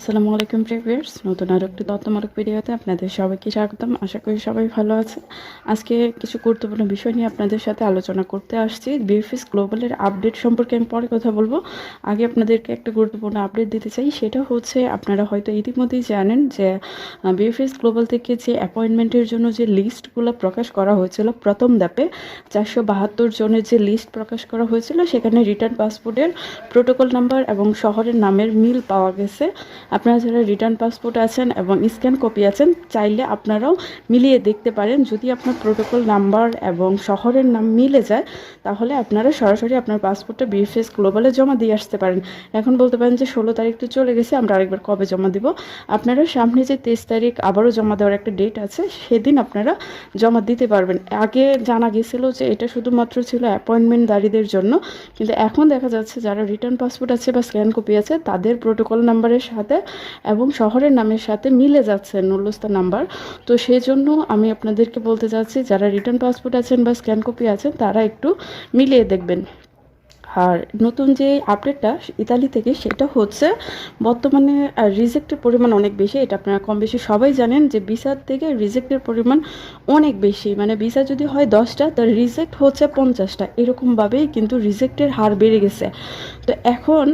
আসসালামু আলাইকুম প্রিভিয়ার্স নতুন আরও একটি তত্ত্বমূলক ভিডিওতে আপনাদের সবাইকে স্বাগতম। আশা করি সবাই ভালো আছে আজকে কিছু গুরুত্বপূর্ণ বিষয় নিয়ে আপনাদের সাথে আলোচনা করতে আসছি। বিএফএস গ্লোবালের আপডেট সম্পর্কে আমি পরে কথা বলব। আগে আপনাদেরকে একটা গুরুত্বপূর্ণ আপডেট দিতে চাই। সেটা হচ্ছে, আপনারা হয়তো ইতিমধ্যেই জানেন যে বিএফএস গ্লোবাল থেকে যে অ্যাপয়েন্টমেন্টের জন্য যে লিস্টগুলো প্রকাশ করা হয়েছিল, প্রথম ধাপে চারশো বাহাত্তর জনের যে লিস্ট প্রকাশ করা হয়েছিল, সেখানে রিটার্ন পাসপোর্টের প্রোটোকল নাম্বার এবং শহরের নামের মিল পাওয়া গেছে। আপনারা যারা রিটার্ন পাসপোর্ট আছেন এবং স্ক্যান কপি আছেন, চাইলে আপনারাও মিলিয়ে দেখতে পারেন। যদি আপনার প্রোটোকল নাম্বার এবং শহরের নাম মিলে যায়, তাহলে আপনারা সরাসরি আপনার পাসপোর্টটা বিএফএস গ্লোবালে জমা দিয়ে আসতে পারেন। এখন বলতে পারেন যে ষোলো তারিখ তো চলে গেছে, আমরা আরেকবার কবে জমা দিব? আপনারা সামনে যে তেইশ তারিখ আবারও জমা দেওয়ার একটা ডেট আছে, সেদিন আপনারা জমা দিতে পারবেন। আগে জানা গেছিল যে এটা শুধুমাত্র ছিল অ্যাপয়েন্টমেন্ট অ্যাপয়েন্টমেন্টদারীদের জন্য, কিন্তু এখন দেখা যাচ্ছে যারা রিটার্ন পাসপোর্ট আছে বা স্ক্যান কপি আছে, তাদের প্রোটোকল নাম্বারের সাথে এবং শহরের নামের সাথে মিলে যাচ্ছে নুলস্তা নাম্বার। তো সেই জন্য আমি আপনাদেরকে বলতে চাচ্ছি যারা রিটার্ন পাসপোর্ট আছেন বা স্ক্যান কপি আছেন, তারা একটু মিলিয়ে দেখবেন। আর নতুন যে আপডেটটা ইতালি থেকে সেটা হচ্ছে, বর্তমানে রিজেক্টের পরিমাণ অনেক বেশি। এটা আপনারা কম বেশি সবাই জানেন যে ভিসার থেকে রিজেক্টের পরিমাণ অনেক বেশি। মানে ভিসা যদি হয় দশটা, তার রিজেক্ট হচ্ছে পঞ্চাশটা। এরকমভাবেই কিন্তু রিজেক্টের হার বেড়ে গেছে। তো এখন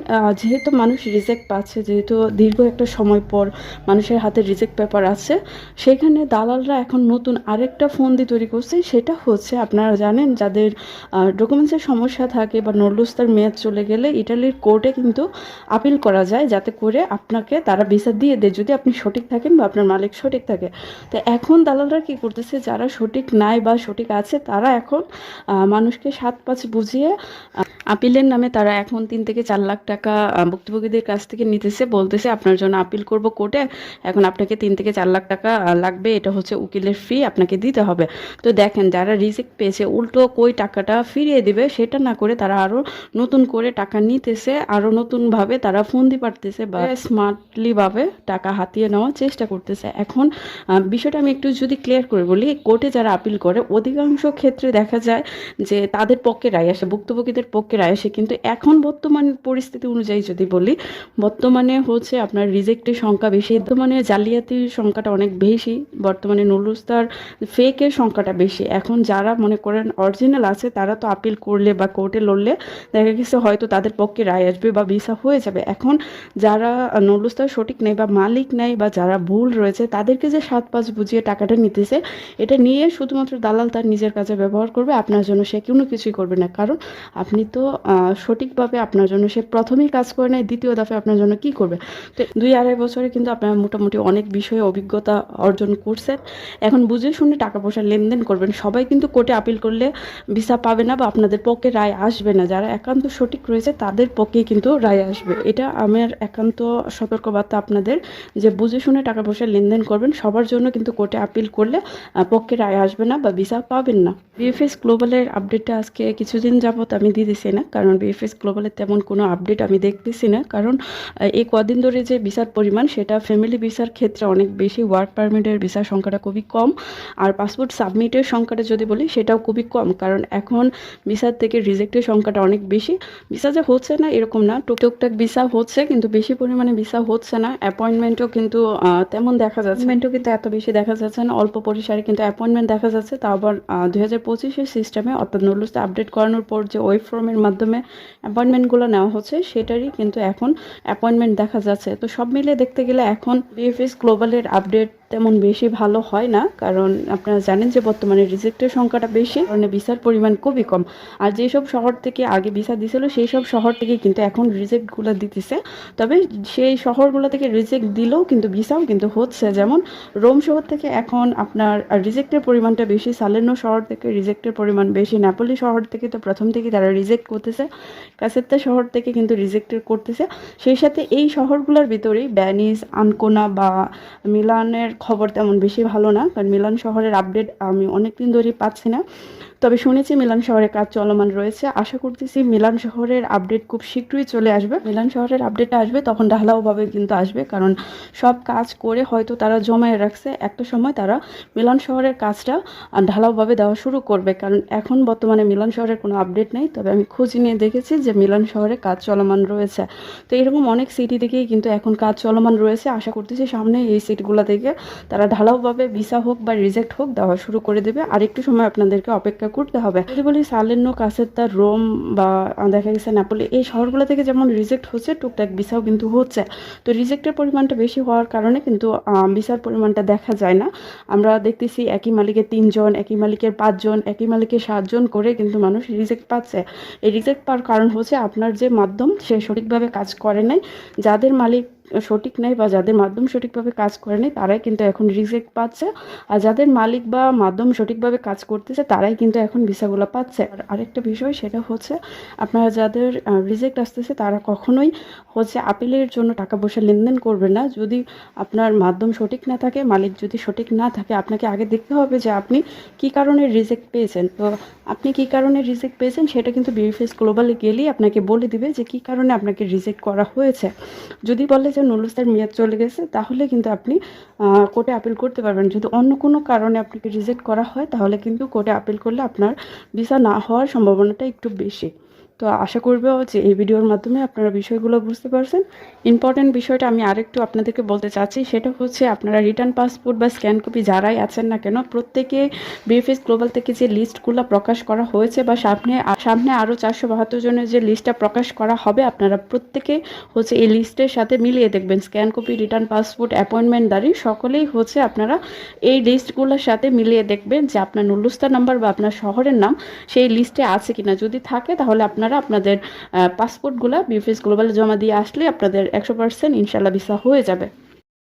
যেহেতু মানুষ রিজেক্ট পাচ্ছে, যেহেতু দীর্ঘ একটা সময় পর মানুষের হাতে রিজেক্ট পেপার আছে, সেখানে দালালরা এখন নতুন আরেকটা ফোন দিয়ে তৈরি করছে। সেটা হচ্ছে, আপনারা জানেন, যাদের ডকুমেন্টসের সমস্যা থাকে বা নর্লুস্তার মেয়াদ চলে গেলে ইটালির কোর্টে কিন্তু আপিল করা যায় যাতে করে আপনাকে তারা ভিসা দিয়ে দেয়। যদি আপনি সঠিক থাকেন বা আপনার মালিক সঠিক থাকে। তো এখন দালালরা কি করতেছে? যারা সঠিক নাই বা সঠিক আছে, তারা এখন মানুষকে সাত পাঁচ বুঝিয়ে আপিলের নামে তারা এখন তিন থেকে চার লাখ টাকা ভুক্তভোগীদের কাছ থেকে নিতেছে, বলতেছে আপনার জন্য আপিল করব কোর্টে, এখন আপনাকে তিন থেকে চার লাখ টাকা লাগবে, এটা হচ্ছে উকিলের ফি আপনাকে দিতে হবে। তো দেখেন, যারা রিজেক্ট পেয়েছে, উল্টো কই টাকাটা ফিরিয়ে দিবে, সেটা না করে তারা আরও নতুন করে টাকা নিতেছে আরও নতুনভাবে তারা ফোন দিয়ে পারতেছে বা স্মার্টলিভাবে টাকা হাতিয়ে নেওয়ার চেষ্টা করতেছে। এখন বিষয়টা আমি একটু যদি ক্লিয়ার করে বলি, কোর্টে যারা আপিল করে, অধিকাংশ ক্ষেত্রে দেখা যায় যে তাদের পক্ষে রায় আসে, ভুক্তভোগীদের পক্ষে রায় আসে কিন্তু এখন বর্তমান পরিস্থিতি অনুযায়ী যদি বলি, বর্তমানে হচ্ছে আপনার রিজেক্টের সংখ্যা বেশি। বর্তমানে জালিয়াতির সংখ্যাটা অনেক বেশি, বর্তমানে নুলুস্তার ফেকের সংখ্যাটা বেশি। এখন যারা মনে করেন অরিজিনাল আছে, তারা তো আপিল করলে বা কোর্টে লড়লে দেখা গেছে হয়তো তাদের পক্ষে রায় আসবে বা ভিসা হয়ে যাবে। এখন যারা নলুস্তার সঠিক নেই বা মালিক নেই বা যারা ভুল রয়েছে, তাদেরকে যে সাত পাঁচ বুঝিয়ে টাকাটা নিতেছে, এটা নিয়ে শুধুমাত্র দালাল তার নিজের কাজে ব্যবহার করবে, আপনার জন্য সে কোনো কিছুই করবে না। কারণ আপনি তো আহ, সঠিকভাবে আপনার জন্য সে প্রথমেই কাজ করে নেয় দ্বিতীয় দফে আপনার জন্য কি করবে? তো দুই আড়াই বছরে কিন্তু আপনার মোটামুটি অনেক বিষয়ে অভিজ্ঞতা অর্জন করছেন। এখন বুঝে শুনে টাকা পয়সা লেনদেন করবেন। সবাই কিন্তু কোর্টে আপিল করলে ভিসা পাবে না বা আপনাদের পক্ষে রায় আসবে না। যারা একান্ত সঠিক রয়েছে তাদের পক্ষেই কিন্তু রায় আসবে। এটা আমার একান্ত সতর্কবার্তা আপনাদের যে বুঝে শুনে টাকা পয়সা লেনদেন করবেন। সবার জন্য কিন্তু কোর্টে আপিল করলে পক্ষে রায় আসবে না বা ভিসা পাবেন না। বিএফএস গ্লোবালের আপডেটটা আজকে কিছুদিন যাবত আমি দিতেছি না। কারণ বিএফএস গ্লোবালের তেমন কোনো আপডেট আমি দেখতেছি না। কারণ এই কদিন ধরে যে ভিসার পরিমাণ, সেটা ফ্যামিলি ভিসার ক্ষেত্রে অনেক বেশি ওয়ার্ক পারমিটের ভিসার সংখ্যাটা খুবই কম। আর পাসপোর্ট সাবমিটের সংখ্যাটা যদি বলি, সেটাও খুবই কম। কারণ এখন ভিসার থেকে রিজেক্টের সংখ্যাটা অনেক বেশি। ভিসা যে হচ্ছে না, এরকম না। টুক টুকটাক ভিসা হচ্ছে, কিন্তু বেশি পরিমাণে ভিসা হচ্ছে না। অ্যাপয়েন্টমেন্টও কিন্তু তেমন দেখা যাচ্ছে অ্যাপয়েন্টমেন্টও কিন্তু এত বেশি দেখা যাচ্ছে না। অল্প পরিসরে কিন্তু অ্যাপয়েন্টমেন্ট দেখা যাচ্ছে। তা আবার দুই হাজার পঁচিশের সিস্টেমে অর্থাৎ নুলুসে আপডেট করানোর পর যে ওয়েব ফর্মের মাধ্যমে অ্যাপয়েন্টমেন্টগুলো নেওয়া হচ্ছে, সেটারই কিন্তু এখন অ্যাপয়েন্টমেন্ট দেখা যাচ্ছে। তো সব মিলে দেখতে গেলে এখন বিএফএস গ্লোবালের আপডেট তেমন বেশি ভালো হয় না, কারণ আপনারা জানেন যে বর্তমানে রিজেক্টের সংখ্যাটা বেশি কারণে ভিসার পরিমাণ খুবই কম। আর যেসব শহর থেকে আগে ভিসা দিছিল সেই সব শহর থেকে কিন্তু এখন রিজেক্টগুলো দিতেছে। তবে সেই শহরগুলো থেকে রিজেক্ট দিলেও কিন্তু ভিসাও কিন্তু হচ্ছে। যেমন রোম শহর থেকে এখন আপনার রিজেক্টের পরিমাণটা বেশি সালেনো শহর থেকে রিজেক্টের পরিমাণ বেশি, নেপোলি শহর থেকে তো প্রথম থেকে তারা রিজেক্ট করতেছে কাসেত্তা শহর থেকে কিন্তু রিজেক্টের করতেছে। সেই সাথে এই শহরগুলোর ভিতরেই ব্যানিস, আনকোনা বা মিলানের খবর তেমন বেশি ভালো না, কারণ মিলান শহরের আপডেট আমি অনেক দিন ধরেই পাচ্ছি না। তবে শুনেছি মিলান শহরে কাজ চলমান রয়েছে। আশা করতেছি মিলান শহরের আপডেট খুব শীঘ্রই চলে আসবে। মিলান শহরের আপডেট আসবে, তখন ঢালাওভাবে কিন্তু আসবে। কারণ সব কাজ করে হয়তো তারা জমায়ে রাখছে। একটা সময় তারা মিলান শহরের কাজটা ঢালাওভাবে দেওয়া শুরু করবে। কারণ এখন বর্তমানে মিলান শহরের কোনো আপডেট নেই। তবে আমি খোঁজ নিয়ে দেখেছি যে মিলান শহরে কাজ চলমান রয়েছে। তো এরকম অনেক সিটি থেকেই কিন্তু এখন কাজ চলমান রয়েছে। আশা করতেছি সামনে এই সিটগুলো থেকে তারা ঢালাওভাবে ভিসা হোক বা রিজেক্ট হোক দেওয়া শুরু করে দেবে। আর একটু সময় আপনাদেরকে অপেক্ষা করতে হবে। যদি বলি সালেন্নো কাসেত্তা রোম বা দেখা গেছে নেপোলি, এই শহরগুলো থেকে যেমন রিজেক্ট হচ্ছে, টুকটাক ভিসাও কিন্তু হচ্ছে। তো রিজেক্টের পরিমাণটা বেশি হওয়ার কারণে কিন্তু ভিসার পরিমাণটা দেখা যায় না। আমরা দেখতেছি একই মালিকের তিনজন, একই মালিকের পাঁচজন, একই মালিকের সাতজন করে কিন্তু মানুষ রিজেক্ট পাচ্ছে। এই রিজেক্ট পাওয়ার কারণ হচ্ছে আপনার যে মাধ্যম, সে সঠিকভাবে কাজ করে নাই। যাদের মালিক সঠিক নেই বা যাদের মাধ্যম সঠিকভাবে কাজ করে নেই, তারাই কিন্তু এখন রিজেক্ট পাচ্ছে। আর যাদের মালিক বা মাধ্যম সঠিকভাবে কাজ করতেছে, তারাই কিন্তু এখন ভিসাগুলো পাচ্ছে। আর আরেকটা বিষয়, সেটা হচ্ছে আপনারা যাদের রিজেক্ট আসতেছে, তারা কখনোই হচ্ছে আপিলের জন্য টাকা পয়সা লেনদেন করবে না। যদি আপনার মাধ্যম সঠিক না থাকে, মালিক যদি সঠিক না থাকে, আপনাকে আগে দেখতে হবে যে আপনি কি কারণে রিজেক্ট পেয়েছেন। তো আপনি কি কারণে রিজেক্ট পেয়েছেন, সেটা কিন্তু বিএফএস গ্লোবালে গেলেই আপনাকে বলে দিবে যে কি কারণে আপনাকে রিজেক্ট করা হয়েছে। যদি বলে যে নুলুস্তার মেয়াদ চলে গেছে, তাহলে কিন্তু আপনি কোর্টে আপিল করতে পারবেন। যদি অন্য কোনো কারণে আপনাকে রিজেক্ট করা হয়, তাহলে কিন্তু কোর্টে আপিল করলে আপনার ভিসা না হওয়ার সম্ভাবনাটা একটু বেশি। তো আশা করব যে এই ভিডিওর মাধ্যমে আপনারা বিষয়গুলো বুঝতে পারছেন। ইম্পর্টেন্ট বিষয়টা আমি আরেকটু আপনাদেরকে বলতে চাচ্ছি, সেটা হচ্ছে আপনারা রিটার্ন পাসপোর্ট বা স্ক্যান কপি যারাই আছেন না কেন, প্রত্যেকে বিএফএস গ্লোবাল থেকে যে লিস্টগুলো প্রকাশ করা হয়েছে বা সামনে সামনে আরও চারশো বাহাত্তর জনের যে লিস্টটা প্রকাশ করা হবে, আপনারা প্রত্যেকে হচ্ছে এই লিস্টের সাথে মিলিয়ে দেখবেন। Scan copy return passport appointment দাঁড়িয়ে সকলেই হচ্ছে আপনারা এই লিস্টগুলোর সাথে মিলিয়ে দেখবেন যে আপনার নুলুস্তা নাম্বার বা আপনার শহরের নাম সেই লিস্টে আছে কিনা। যদি থাকে তাহলে আপনারা আপনাদের পাসপোর্টগুলো বিউফিস গ্লোবালে জমা দিয়ে আসলে আপনাদের একশো পার্সেন্ট ইনশাল্লাহ ভিসা হয়ে যাবে।